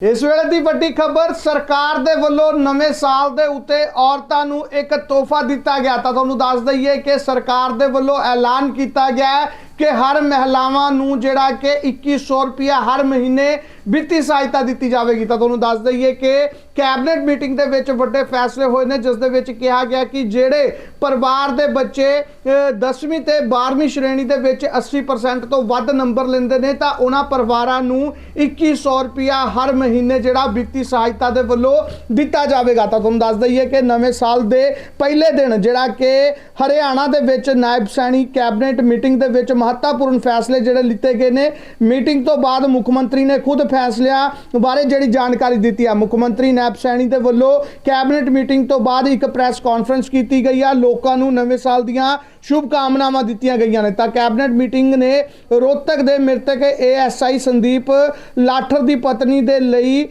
ਇਸ ਵੇਲੇ ਦੀ ਵੱਡੀ ਖਬਰ, ਸਰਕਾਰ ਦੇ ਵੱਲੋਂ ਨਵੇਂ ਸਾਲ ਦੇ ਉੱਤੇ ਔਰਤਾਂ ਨੂੰ ਇੱਕ ਤੋਹਫਾ ਦਿੱਤਾ ਗਿਆ। ਤਾਂ ਤੁਹਾਨੂੰ ਦੱਸ ਦਈਏ ਕਿ ਸਰਕਾਰ ਦੇ ਵੱਲੋਂ ਐਲਾਨ ਕੀਤਾ ਗਿਆ ਹੈ ਕਿ ਹਰ ਮਹਿਲਾਵਾਂ ਨੂੰ ਜਿਹੜਾ ਕਿ 2100 ਰੁਪਇਆ ਹਰ ਮਹੀਨੇ ਵਿੱਤੀ ਸਹਾਇਤਾ ਦਿੱਤੀ ਜਾਵੇਗੀ। ਤਾਂ ਤੁਹਾਨੂੰ ਦੱਸ ਦਈਏ ਕਿ ਕੈਬਨਿਟ ਮੀਟਿੰਗ ਦੇ ਵਿੱਚ ਵੱਡੇ ਫੈਸਲੇ ਹੋਏ ਨੇ, ਜਿਸ ਦੇ ਵਿੱਚ ਕਿਹਾ ਗਿਆ ਕਿ ਜਿਹੜੇ ਪਰਿਵਾਰ ਦੇ ਬੱਚੇ 10ਵੀਂ ਤੇ 12ਵੀਂ ਸ਼੍ਰੇਣੀ ਦੇ ਵਿੱਚ 80% ਤੋਂ ਵੱਧ ਨੰਬਰ ਲੈਂਦੇ ਨੇ, ਤਾਂ ਉਹਨਾਂ ਪਰਿਵਾਰਾਂ ਨੂੰ 2100 ਰੁਪਇਆ ਹਰ ਮਹੀਨੇ ਜਿਹੜਾ ਵਿੱਤੀ ਸਹਾਇਤਾ ਦੇ ਵੱਲੋਂ ਦਿੱਤਾ ਜਾਵੇਗਾ। ਤਾਂ ਤੁਹਾਨੂੰ ਦੱਸ ਦਈਏ ਕਿ ਨਵੇਂ ਸਾਲ ਦੇ ਪਹਿਲੇ ਦਿਨ ਜਿਹੜਾ ਕਿ ਹਰਿਆਣਾ ਦੇ ਵਿੱਚ ਨਾਇਬ ਸੈਣੀ ਕੈਬਨਿਟ ਮੀਟਿੰਗ ਦੇ ਵਿੱਚ ਮਹੱਤਵਪੂਰਨ ਫੈਸਲੇ ਜਿਹੜੇ ਲਿੱਤੇ ਗਏ ਨੇ। ਮੀਟਿੰਗ ਤੋਂ ਬਾਅਦ ਮੁੱਖ ਮੰਤਰੀ ਨੇ ਖੁਦ ਫੈਸਲਿਆਂ ਬਾਰੇ ਜਿਹੜੀ ਜਾਣਕਾਰੀ ਦਿੱਤੀ ਹੈ ਮੁੱਖ ਮੰਤਰੀ ਨੈਬ ਸੈਣੀ ਦੇ ਵੱਲੋਂ ਕੈਬਨਿਟ ਮੀਟਿੰਗ ਤੋਂ ਬਾਅਦ ਇੱਕ ਪ੍ਰੈਸ ਕਾਨਫਰੰਸ ਕੀਤੀ ਗਈ ਆ। ਲੋਕਾਂ ਨੂੰ ਨਵੇਂ ਸਾਲ ਦੀਆਂ ਸ਼ੁਭ ਕਾਮਨਾਵਾਂ ਦਿੱਤੀਆਂ ਗਈਆਂ ਨੇ। ਤਾਂ ਕੈਬਨਿਟ ਮੀਟਿੰਗ ਨੇ ਰੋਹਤਕ ਦੇ ਮ੍ਰਿਤਕ ਏਐਸਆਈ ਸੰਦੀਪ ਲਾਠਰ ਦੀ ਪਤਨੀ ਦੇ ਲਈ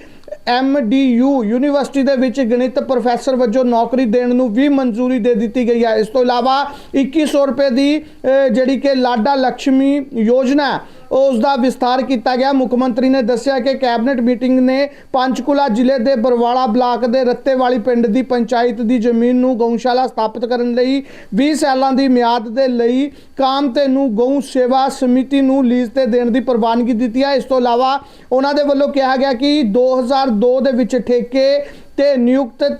ਐਮਡੀਯੂ ਯੂਨੀਵਰਸਿਟੀ ਦੇ ਵਿੱਚ ਗਣਿਤ ਪ੍ਰੋਫੈਸਰ ਵਜੋਂ ਨੌਕਰੀ ਦੇਣ ਨੂੰ ਵੀ ਮਨਜ਼ੂਰੀ ਦੇ ਦਿੱਤੀ ਗਈ ਹੈ। ਇਸ ਤੋਂ ਇਲਾਵਾ 2100 ਰੁਪਏ ਦੀ ਜਿਹੜੀ ਕਿ ਲਾਡਾ ਲక్ష్ਮੀ ਯੋਜਨਾ ਉਸ ਦਾ ਵਿਸਥਾਰ ਕੀਤਾ ਗਿਆ। ਮੁੱਖ ਮੰਤਰੀ ਨੇ ਦੱਸਿਆ ਕਿ ਕੈਬਨਿਟ ਮੀਟਿੰਗ ਨੇ ਪੰਚਕੁਲਾ ਜ਼ਿਲ੍ਹੇ ਦੇ ਬਰਵਾਲਾ ਬਲਾਕ ਦੇ ਰੱਤੇਵਾਲੀ ਪਿੰਡ ਦੀ ਪੰਚਾਇਤ ਦੀ ਜ਼ਮੀਨ ਨੂੰ ਗਊਸ਼ਾਲਾ ਸਥਾਪਿਤ ਕਰਨ ਲਈ 20 ਸਾਲਾਂ ਦੀ ਮਿਆਦ ਦੇ ਲਈ ਕਾਮਤੇ ਨੂੰ ਗਊ ਸੇਵਾ ਸਮਿਤੀ ਨੂੰ ਲੀਜ਼ ਤੇ ਦੇਣ ਦੀ ਪ੍ਰਵਾਨਗੀ ਦਿੱਤੀ ਹੈ। ਇਸ ਤੋਂ ਇਲਾਵਾ ਉਹਨਾਂ ਦੇ ਵੱਲੋਂ ਕਿਹਾ ਗਿਆ ਕਿ 2002 ਦੇ ਵਿੱਚ ਠੇਕੇ ਤੇ ਨਿਯੁਕਤ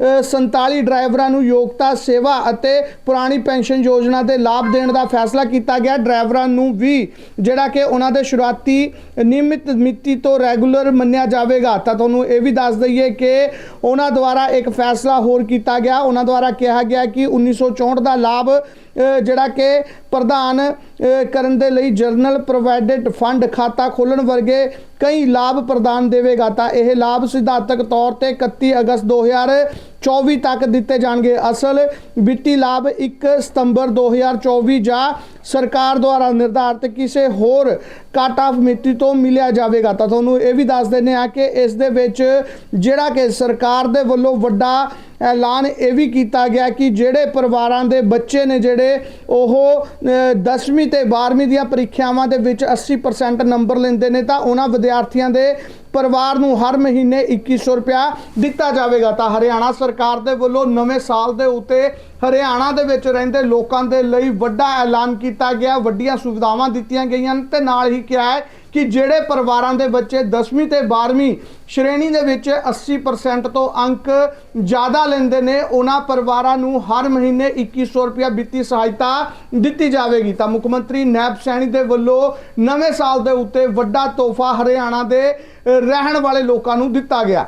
347 ਡਰਾਈਵਰਾਂ ਨੂੰ ਯੋਗਤਾ, ਸੇਵਾ ਅਤੇ ਪੁਰਾਣੀ ਪੈਨਸ਼ਨ ਯੋਜਨਾ ਦੇ ਲਾਭ ਦੇਣ ਦਾ ਫੈਸਲਾ ਕੀਤਾ ਗਿਆ। ਡਰਾਈਵਰਾਂ ਨੂੰ ਵੀ ਜਿਹੜਾ ਕਿ ਉਹਨਾਂ ਦੇ ਸ਼ੁਰੂਆਤੀ ਨਿਯਮਿਤ ਮਿਤੀ ਤੋਂ ਰੈਗੂਲਰ ਮੰਨਿਆ ਜਾਵੇਗਾ। ਤਾਂ ਤੁਹਾਨੂੰ ਇਹ ਵੀ ਦੱਸ ਦਈਏ ਕਿ ਉਹਨਾਂ ਦੁਆਰਾ ਇੱਕ ਫੈਸਲਾ ਹੋਰ ਕੀਤਾ ਗਿਆ। ਉਹਨਾਂ ਦੁਆਰਾ ਕਿਹਾ ਗਿਆ ਕਿ 1964 ਦਾ ਲਾਭ ਜਿਹੜਾ ਕਿ ਪ੍ਰਦਾਨ ਕਰਨ ਦੇ ਲਈ ਜਰਨਲ ਪ੍ਰੋਵਾਈਡਡ ਫੰਡ ਖਾਤਾ ਖੋਲਣ ਵਰਗੇ ਕਈ ਲਾਭ ਪ੍ਰਦਾਨ ਦੇਵੇਗਾ। ਤਾਂ ਇਹ ਲਾਭ ਸਿਧਾਂਤਕ ਤੌਰ ਤੇ 31 ਅਗਸਤ 2024 ਤੱਕ ਦਿੱਤੇ ਜਾਣਗੇ। ਅਸਲ ਵਿੱਤੀ ਲਾਭ 1 ਸਤੰਬਰ 2024 ਜਾਂ ਸਰਕਾਰ ਦੁਆਰਾ ਨਿਰਧਾਰਤ ਕਿਸੇ ਹੋਰ ਕੱਟ ਆਫ ਮਿਤੀ ਤੋਂ ਮਿਲਿਆ ਜਾਵੇਗਾ। ਤਾਂ ਤੁਹਾਨੂੰ ਇਹ ਵੀ ਦੱਸ ਦਿੰਦੇ ਆ ਕਿ ਇਸ ਦੇ ਵਿੱਚ ਜਿਹੜਾ ਕਿ ਸਰਕਾਰ ਦੇ ਵੱਲੋਂ ਵੱਡਾ ਐਲਾਨ ਇਹ ਵੀ ਕੀਤਾ ਗਿਆ ਕਿ ਜਿਹੜੇ ਪਰਿਵਾਰਾਂ ਦੇ ਬੱਚੇ ਨੇ ਜਿਹੜੇ ਉਹ 10ਵੀਂ ਤੇ 12ਵੀਂ ਦੀਆਂ ਪ੍ਰੀਖਿਆਵਾਂ ਦੇ ਵਿੱਚ 80% ਨੰਬਰ ਲੈਂਦੇ ਨੇ, ਤਾਂ ਉਹਨਾਂ ਵਿਦਿਆਰਥੀਆਂ ਦੇ ਪਰਿਵਾਰ ਨੂੰ ਹਰ ਮਹੀਨੇ 2100 ਰੁਪਇਆ ਦਿੱਤਾ ਜਾਵੇਗਾ। ਤਾਂ ਹਰਿਆਣਾ ਸਰਕਾਰ ਦੇ ਵੱਲੋਂ ਨਵੇਂ ਸਾਲ ਦੇ ਉੱਤੇ ਹਰਿਆਣਾ ਦੇ ਵਿੱਚ ਰਹਿੰਦੇ ਲੋਕਾਂ ਦੇ ਲਈ ਵੱਡਾ ਐਲਾਨ ਕੀਤਾ ਗਿਆ। ਵੱਡੀਆਂ ਸੁਵਿਧਾਵਾਂ ਦਿੱਤੀਆਂ ਗਈਆਂ ਨੇ ਤੇ ਨਾਲ ਹੀ ਕਿਹਾ ਹੈ ਕਿ ਜਿਹੜੇ ਪਰਿਵਾਰਾਂ ਦੇ ਬੱਚੇ 10ਵੀਂ ਤੇ 12ਵੀਂ ਸ਼੍ਰੇਣੀ ਦੇ ਵਿੱਚ 80% ਤੋਂ ਅੰਕ ਜ਼ਿਆਦਾ ਲੈਂਦੇ ਨੇ, ਉਹਨਾਂ ਪਰਿਵਾਰਾਂ ਨੂੰ ਹਰ ਮਹੀਨੇ 2100 ਰੁਪਇਆ ਵਿੱਤੀ ਸਹਾਇਤਾ ਦਿੱਤੀ ਜਾਵੇਗੀ। ਤਾਂ ਮੁੱਖ ਮੰਤਰੀ ਨੈਬ ਸੈਣੀ ਦੇ ਵੱਲੋਂ ਨਵੇਂ ਸਾਲ ਦੇ ਉੱਤੇ ਵੱਡਾ ਤੋਹਫਾ ਹਰਿਆਣਾ ਦੇ ਰਹਿਣ ਵਾਲੇ ਲੋਕਾਂ ਨੂੰ ਦਿੱਤਾ ਗਿਆ।